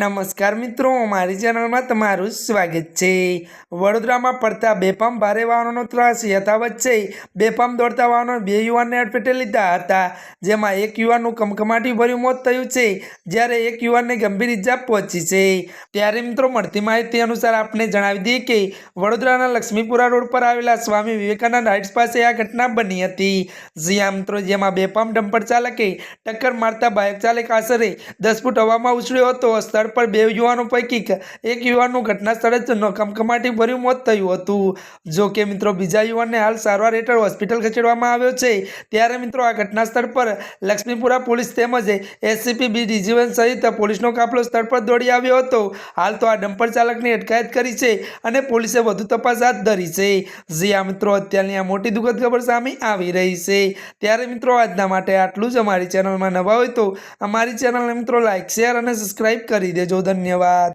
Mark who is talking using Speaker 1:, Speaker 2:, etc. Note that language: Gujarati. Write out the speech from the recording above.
Speaker 1: નમસ્કાર મિત્રો, મારી ચેનલમાં તમારું સ્વાગત છે. વડોદરામાં પડતા બેફામ ભારે વાહનોનો ત્રાસ યથાવત છે. બેફામ દોડતા વાહનો બે યુવાનને અડફેટે લીધા હતા, જેમાં એક યુવાનનું કમકમાટી ભર્યું મોત થયું છે, જ્યારે એક યુવાનને ગંભીર ઇજા પહોંચી છે. ત્યારે મિત્રો, મળતી માહિતી અનુસાર આપને જણાવી દઈએ કે વડોદરાના લક્ષ્મીપુરા રોડ પર આવેલા સ્વામી વિવેકાનંદ હાઇટ્સ પાસે આ ઘટના બની હતી. જ્યાં મિત્રો, જેમાં બેફામ ડમ્પર ચાલકે ટક્કર મારતા બાઇક ચાલક આશરે દસ ફૂટ હવામાં ઉછળ્યો હતો. સ્થળ પર બે યુવાનો પૈકી એક યુવાનનું ઘટના સ્થળે જ કમકમાટી ભર્યું મોત થયું હતું. જો કે મિત્રો, બીજા યુવાનને હાલ સારવાર હેઠળ હોસ્પિટલ ખસેડવામાં આવ્યો છે. ત્યારે મિત્રો, આ ઘટના સ્થળ પર લક્ષ્મીપુરા પોલીસ તેમજ એસસીપી બી ડીજીવન સહિત પોલીસનો કાફલો સ્થળ પર દોડી આવ્યો હતો. હાલ તો આ ડમ્પર ચાલકની અટકાયત કરી છે અને પોલીસે વધુ તપાસ હાથ ધરી છે. જી આ મિત્રો, અત્યારની આ મોટી દુઃખદ ખબર સામે આવી રહી છે. ત્યારે મિત્રો, આજના માટે આટલું જ. અમારી ચેનલમાં નવા હોય તો અમારી ચેનલને મિત્રો લાઇક શેર અને સબસ્ક્રાઇબ કરી દેજો ધન્યવાદ.